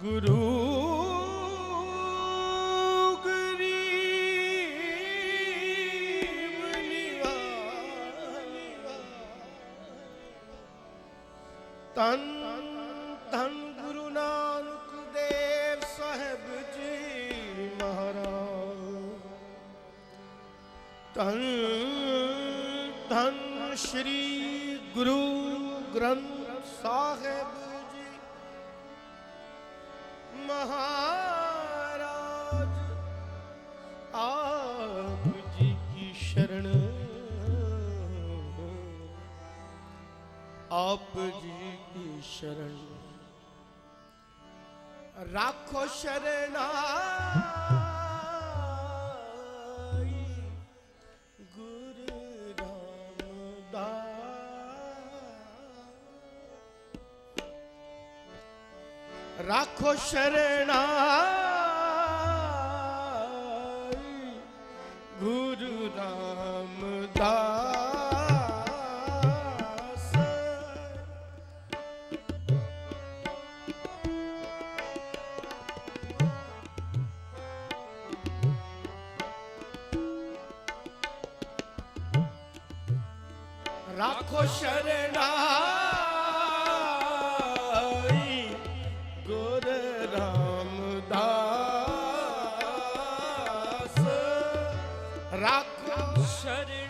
ਗੁਰੂ ਗਰੀਬ ਨਿਵਾਜ ਤਨ ਤਨ ਗੁਰੂ ਨਾਨਕ ਦੇਵ ਸਾਹਿਬ ਜੀ ਮਹਾਰਾਜ। ਤਨ ਤਨ ਸ੍ਰੀ ਗੁਰੂ ਗ੍ਰੰਥ ਸਾਹਿਬ ਜੀ ਮਹਾਰਾਜ ਆਪ ਜੀ ਕੀ ਸ਼ਰਨ ਆਪ ਜੀ ਕੀ ਸ਼ਰਨ? ਰਾਖੋ ਸ਼ਰਨਾਈ ਰਾਮਦਾਸ ਰਾਖੋ ਸ਼ਰਨਾਈ ਗੁਰੂ ਰਾਮਦਾਸ। ਰਾਖੋ ਸ਼ਰਨਾਈ ਰਾਖੋ ਸ਼ਰਣਾਈ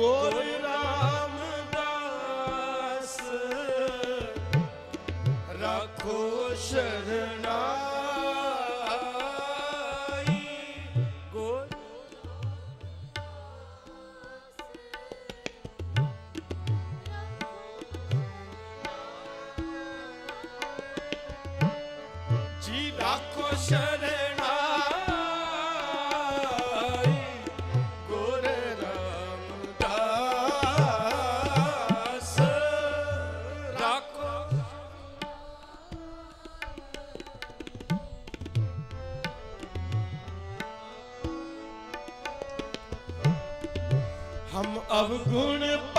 ਗੁਰ ਰਾਮਦਾਸ। ਰੱਖੋ ਸ਼ਰਨਾਈ। ਗੁਰ ਜੀ ਰੱਖੋ ਸ਼ਰਨਾਈ। हम अवगुण परे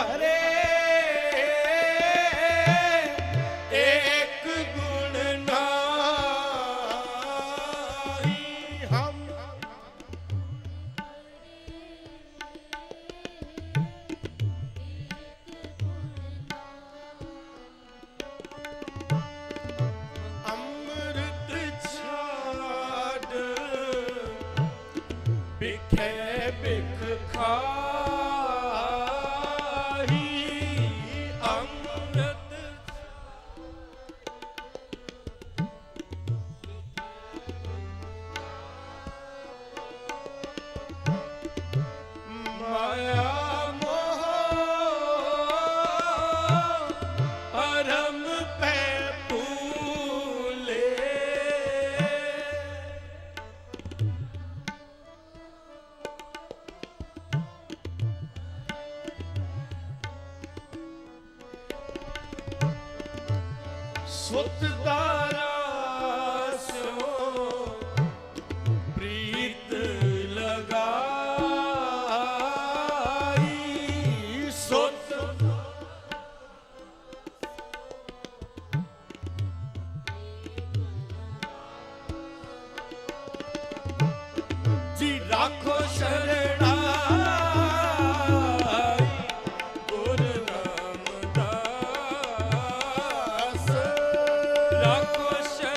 Push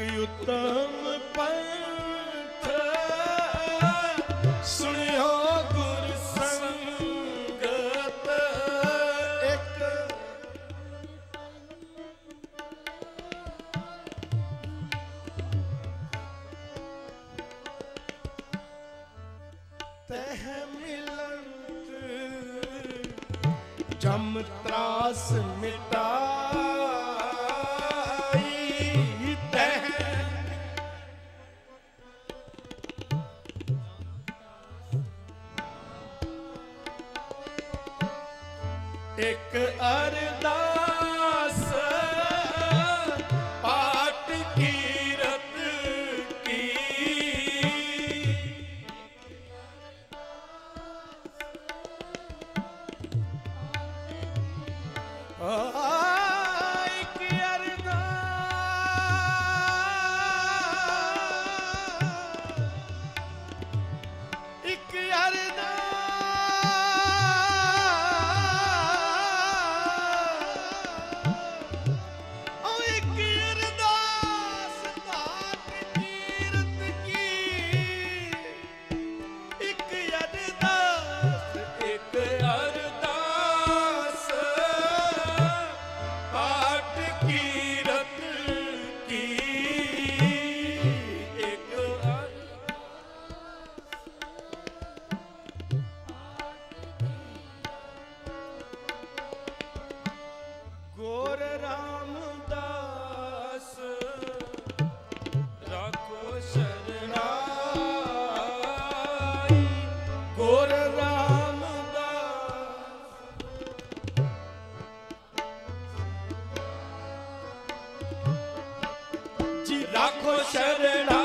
ਉਤਮ ਪੰਥ। ਗੁਰ ਸੰਗਤ। ਇੱਕ ਤਹ ਮਿਲੰਤ ਜਮ ਤਰਾਸ ਮਿਟਾ। રાખો શરણ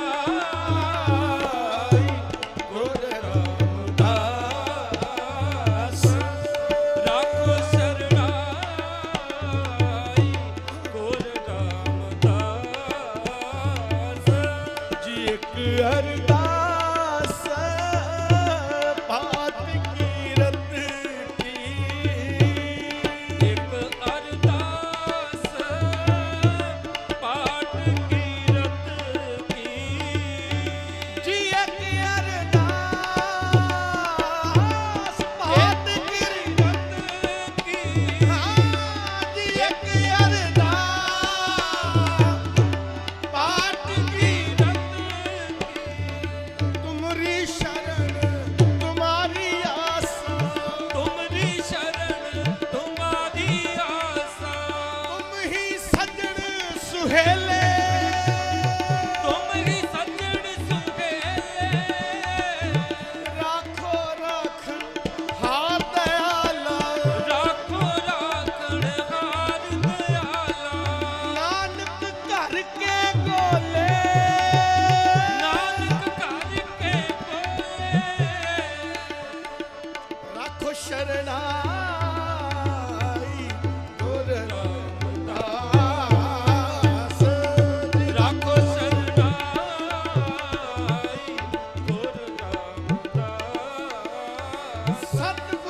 ਸਤ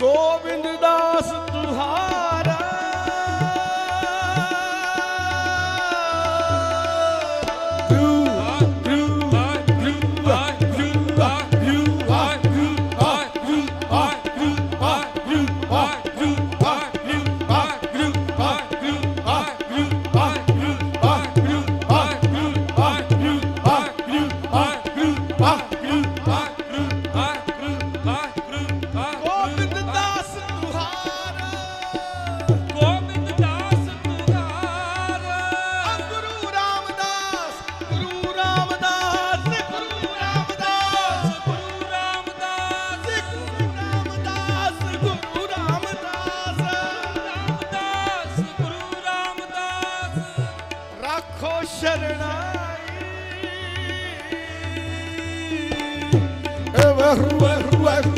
ਗੋਬਿੰਦ ਦਾਸ ਤੁਹਾਰ ਸ਼ਰਣਾਈ ਏ ਵਾਹਿਗੁਰੂ ਵਾਹਿਗੁਰੂ